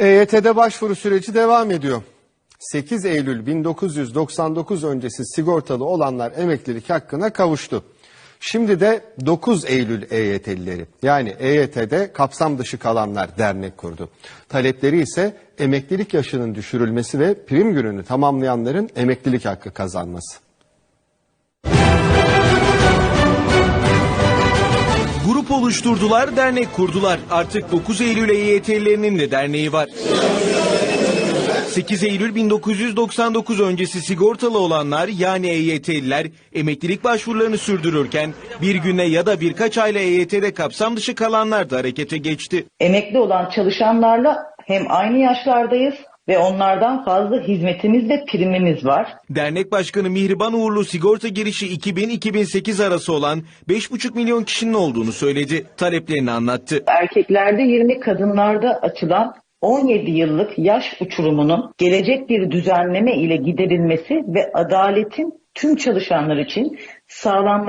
EYT'de başvuru süreci devam ediyor. 8 Eylül 1999 öncesi sigortalı olanlar emeklilik hakkına kavuştu. Şimdi de 9 Eylül EYT'lileri yani EYT'de kapsam dışı kalanlar dernek kurdu. Talepleri ise emeklilik yaşının düşürülmesi ve prim gününü tamamlayanların emeklilik hakkı kazanması. Grup oluşturdular, dernek kurdular. Artık 9 Eylül EYT'lilerinin de derneği var. 8 Eylül 1999 öncesi sigortalı olanlar yani EYT'liler emeklilik başvurularını sürdürürken bir güne ya da birkaç ayla EYT'de kapsam dışı kalanlar da harekete geçti. emekli olan çalışanlarla hem aynı yaşlardayız ve onlardan fazla hizmetimiz ve primimiz var. Dernek Başkanı Mihriban Uğurlu sigorta girişi 2000-2008 arası olan 5,5 milyon kişinin olduğunu söyledi. Taleplerini anlattı. Erkeklerde 20 kadınlarda açılan 17 yıllık yaş uçurumunun gelecek bir düzenleme ile giderilmesi ve adaletin tüm çalışanlar için sağlanması